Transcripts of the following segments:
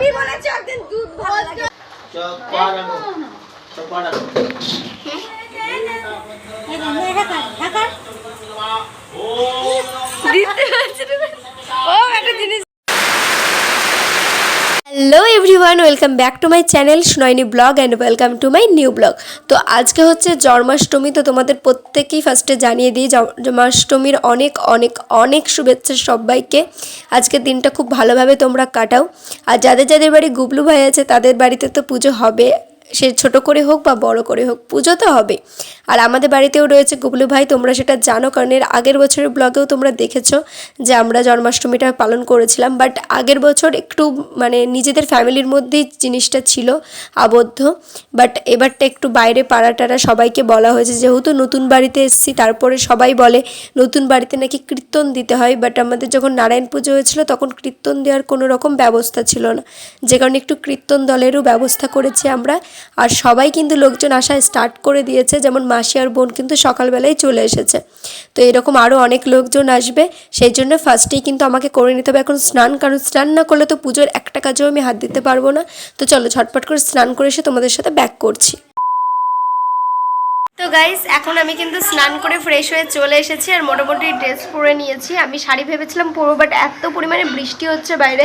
আমি বলেছি একদিন দুধ ভালো লাগে চপ পাড়া চপ পাড়ানো দিতে হচ্ছে ও একটা জিনিস hello everyone welcome back to my channel Sunayani vlog and welcome to my new vlog তো আজকে হচ্ছে জন্মাষ্টমী, তো তোমাদের প্রত্যেকেই ফার্স্টে জানিয়ে দিই জন্মাষ্টমীর অনেক অনেক অনেক শুভেচ্ছা সবাইকে। আজকের দিনটা খুব ভালোভাবে তোমরা কাটাও। আর যাদের যাদের বাড়ি গুবলু ভাই আছে, তাদের বাড়িতে তো পুজো হবে। সে ছোট করে হোক বা বড় করে হোক, পুজো তো হবে। আর আমাদের বাড়িতেও রয়েছে গুবলু ভাই, তোমরা সেটা জানো, কারণ এর আগের বছরের ব্লগেও তোমরা দেখেছ যে আমরা জন্মাষ্টমীটা পালন করেছিলাম বাট আগের বছর একটু মানে নিজেদের ফ্যামিলির মধ্যেই জিনিসটা ছিল আবদ্ধ। বাট এবারটা একটু বাইরে পাড়া টাড়া সবাইকে বলা হয়েছে, যেহেতু নতুন বাড়িতে এসেছি, তারপরে সবাই বলে নতুন বাড়িতে নাকি কীর্তন দিতে হয় বাট আমাদের যখন নারায়ণ পুজো হয়েছিল, তখন কীর্তন দেওয়ার কোনো রকম ব্যবস্থা ছিল না। যে কারণে একটু কীর্তন দলেরও ব্যবস্থা করেছি আমরা আর সবাই কিন্তু লোকজন আসা স্টার্ট করে দিয়েছে, যেমন মাসি আর বোন কিন্তু সকালবেলায় চলে এসেছে। তো এরকম আরও অনেক লোকজন আসবে, সেই জন্য ফার্স্টেই কিন্তু আমাকে করে নিতে হবে। এখন স্নান, কারণ স্নান না করলে তো পুজোর একটা কাজেও আমি হাত দিতে পারব না। তো চলো ঝটপট করে স্নান করে এসে তোমাদের সাথে ব্যাক করছি। তো গাইস এখন আমি কিন্তু স্নান করে ফ্রেশ হয়ে চলে এসেছি আর মোটামুটি ড্রেস পরে নিয়েছি। আমি শাড়ি ভেবেছিলাম পরবো বাট এত পরিমাণে বৃষ্টি হচ্ছে বাইরে,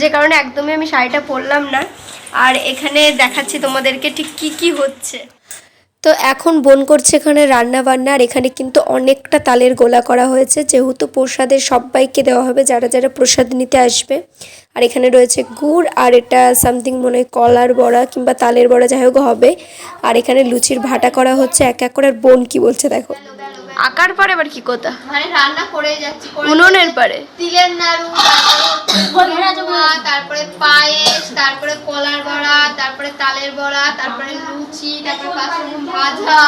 যে কারণে একদমই আমি শাড়িটা পরলাম না। আর এখানে দেখাচ্ছি তোমাদেরকে ঠিক কি কি হচ্ছে। তো এখন বোন করছে এখানে রান্না বান্না আর এখানে কিন্তু অনেকটা তালের গোলা করা হয়েছে। যেহেতু প্রসাদের সবাইকে দেওয়া হবে, যারা যারা প্রসাদ নিতে আসবে। আর এখানে রয়েছে গুড়, আর এটা সামথিং মনে হয় কলার বড়া কিংবা তালের বড়া, যাই হোক, হবে। আর এখানে লুচির ভাটা করা হচ্ছে, এক এক করে। বোন কি বলছে, দেখো। আকার পরে আবার কি কথা? মানে রান্না করে যাচ্ছি করে উনুনের পারে তিলের নাড়ু তারপরে পায়েস তারপরে কলার বড়া তারপরে তালের বড়া তারপরে লুচি তারপরে ভাজা।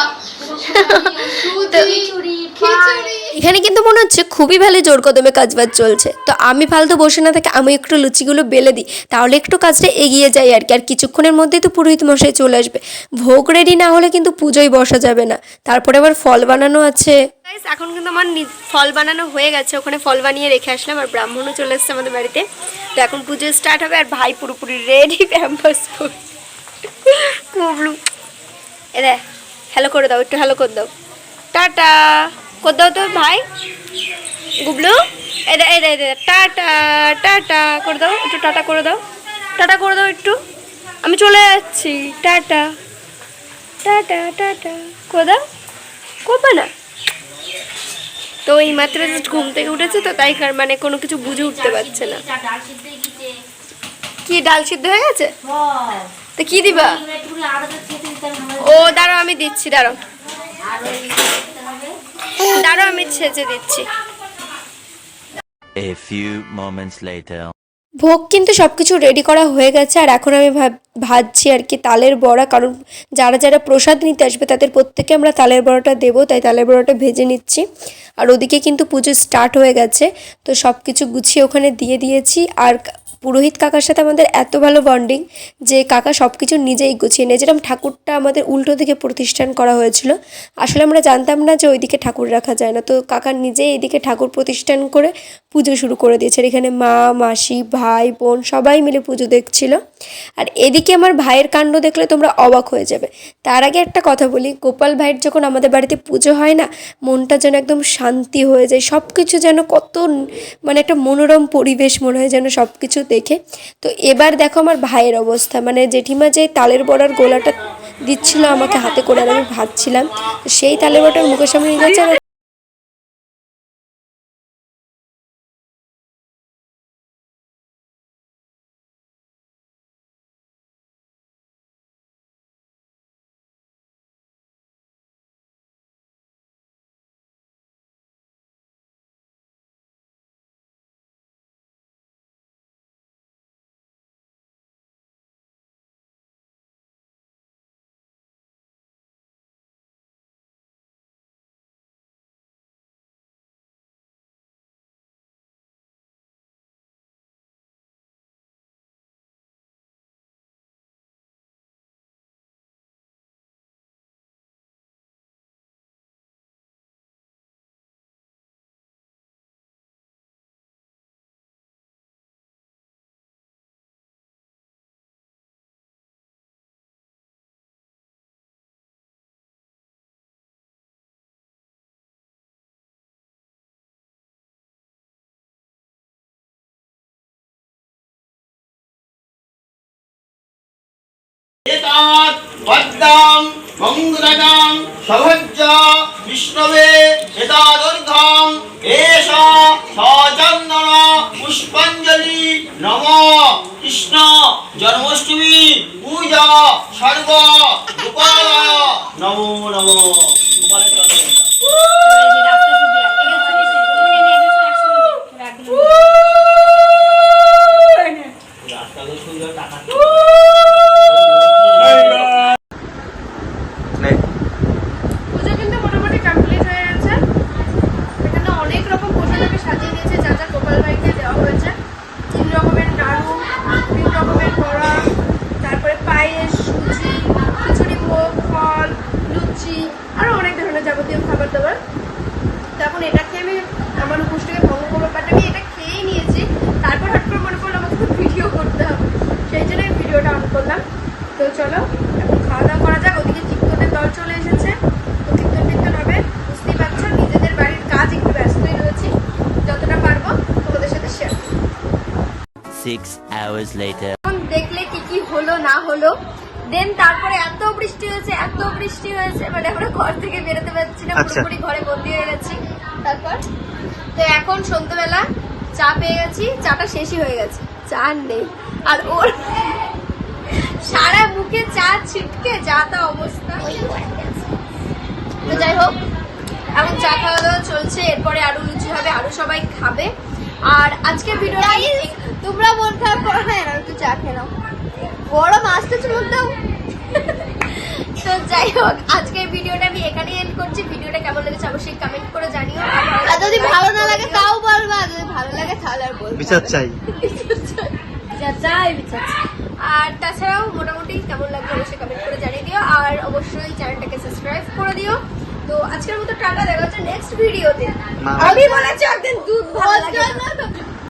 এখানে কিন্তু মনে হচ্ছে খুবই ভালো জোর কদমে কাজবাজ চলছে। তো আমি ফালতু বসে না থাকে আমি একটু লুচিগুলো বেলে দিই তাহলে একটু কাজটা এগিয়ে যায় আর কি। আর কিছুক্ষণের মধ্যেই তো পুরোহিত মশাই চলে আসবে। ভোগ রেডি না হলে কিন্তু পুজোয় বসা যাবে না। তারপরে আবার ফল বানানো আছে। এখন কিন্তু আমার ফল বানানো হয়ে গেছে। ওখানে ফল বানিয়ে রেখে আসলাম। আর ব্রাহ্মণও চলে এসছে আমাদের বাড়িতে। তো এখন পুজো স্টার্ট হবে। আর ভাই পুরোপুরি রেডি প্যাম্পাস কুবলু এ দেখ। হ্যালো করে দাও, একটু হ্যালো করে দাও। টাটা। করে দাও তো, ভাই। গুবলু এদা এদা এদা টাটা টাটা। করে দাও, একটু টাটা করে দাও। টাটা করে দাও একটু। আমি চলে যাচ্ছি। টাটা। টাটা টাটা। করে দাও। করবে না। তো এই মাত্র জাস্ট ঘুম থেকে উঠেছে তো, তাই মানে কোনো কিছু বুঝে উঠতে পারছে না। কি ডাল সিদ্ধ হয়ে গেছে? তো কি দিবা? ও দাঁড়াও আমি দিচ্ছি দাঁড়াও। দাঁড়াও আমি ছেঁচে দিচ্ছি। A few moments later. ভোগ কিন্তু সব কিছু রেডি করা হয়ে গেছে আর এখন আমি ভাব ভাজছি আর কি তালের বড়া কারণ যারা যারা প্রসাদ নিতে আসবে তাদের প্রত্যেকে আমরা তালের বড়াটা দেবো তাই তালের বড়াটা ভেজে নিচ্ছি। আর ওদিকে কিন্তু পুজো স্টার্ট হয়ে গেছে তো সব কিছু গুছিয়ে ওখানে দিয়ে দিয়েছি আর পুরোহিত কাকার সাথে আমাদের এত ভালো বন্ডিং যে কাকা সব কিছু নিজেই গুছিয়ে নেয়। যেরকম ঠাকুরটা আমাদের উল্টো দিকে প্রতিষ্ঠান করা হয়েছিল, আসলে আমরা জানতাম না যে ওইদিকে ঠাকুর রাখা যায় না। তো কাকা নিজেই এদিকে ঠাকুর প্রতিষ্ঠান করে পুজো শুরু করে দিয়েছে। এখানে মা, মাসি, ভাই, বোন সবাই মিলে পুজো দেখছিল। আর এদিকে আমার ভাইয়ের কাণ্ড দেখলে তোমরা অবাক হয়ে যাবে। তার আগে একটা কথা বলি, গোপাল ভাইয়ের যখন আমাদের বাড়িতে পুজো হয় না, মনটা যেন একদম শান্তি হয়ে যায় সব কিছু যেন কত মানে একটা মনোরম পরিবেশ মনে হয় যেন সব কিছু দেখে। তো এবার দেখো আমার ভাইয়ের অবস্থা মানে জেঠিমা যে তালের বড়ার গোলাটা দিচ্ছিল আমাকে হাতে করে আর আমি ভাবছিলাম, সেই তালের বড়ার মুখের সামনে নিয়ে যাচ্ছে এতাৎ পদ্মাং মঙ্গলাং সহজ্জ বিষ্ণবে এতাদর্ধং এষ সচন্দন পুষ্পাঞ্জলি নম কৃষ্ণ। জন্মাষ্টমী পূজা সর্ব গোপালায় নমো নমো গোপালের চরণে রাস্তাগুলো সুন্দর টাকা পুজো কিন্তু মোটামুটি কমপ্লিট হয়ে গেছে এখানে অনেক রকম পোশাকে সাজিয়ে দিয়েছে যা যা গোপাল ভাইকে দেওয়া হয়েছে তিন রকমের নাড়ু তিন রকমের বড়া তারপরে পায়েস সুজি খিচুড়ি ভোগ ফল লুচি আরও অনেক ধরনের যাবতীয় খাবার দাবার তখন এটাকে আমি আমার উপোসটাকে ভঙ্গ করব বাট আমি এটা খেয়েই নিয়েছি তারপর হঠাৎ করে মনে পড়ল আমাকে ভিডিও করতে হবে সেই জন্য আমি ভিডিওটা অন করলাম তো চলো এখন খাওয়া দাওয়া করা যাক। ওদিকে কীর্তনের দল চলে এসেছে। তো কীর্তন কীর্তন হবে। বুঝতেই পারছ নিজেদের বাড়ির কাজ একটু ব্যস্তই রয়েছি। যতটা পারব তোমাদের সাথে শেয়ার hours later. এখন দেখলে কি কি হলো না হলো। দেন তারপরে এত বৃষ্টি হয়েছে এত বৃষ্টি হয়েছে। মানে আমরা ঘর থেকে বেরোতে পারছি না পুরোপুরি ঘরে বন্দি হয়ে গেছি। তারপর তো এখন সন্ধ্যেবেলা চা পেয়ে গেছি। চাটা শেষই হয়ে গেছে। চা আর নেই। আর ওর মুখে চা ছিটকে যা তা অবস্থা। তো যাই হোক এখন চা খাওয়া দাওয়া চলছে এরপরে আরও লুচি হবে আরও সবাই খাবে। আর আজকের ভিডিওটা তোমরা মন খারাপ করো না এরা একটু চা খেয়ে নাও। গরম আসতেছে মুখ দাও। তো যাই হোক আজকের ভিডিওটা আমি এখানেই এন্ড করছি। ভিডিওটা কেমন লেগেছে অবশ্যই কমেন্ট করে জানিও। আর যদি ভালো না লাগে তাও বলবা যদি ভালো লাগে তাহলে আর বলব বিচার চাই। যা যাই বিচারছি আর তাছাড়াও মোটামুটি কেমন লাগবে অবশ্যই কমেন্ট করে জানিয়ে দিও আর অবশ্যই চ্যানেলটাকে সাবস্ক্রাইব করে দিও। তো আজকের মতো টাকা দেখা হচ্ছে নেক্সট ভিডিওতে আমি বলেছি একদিন দুধ ভালো লাগে। না। না তো?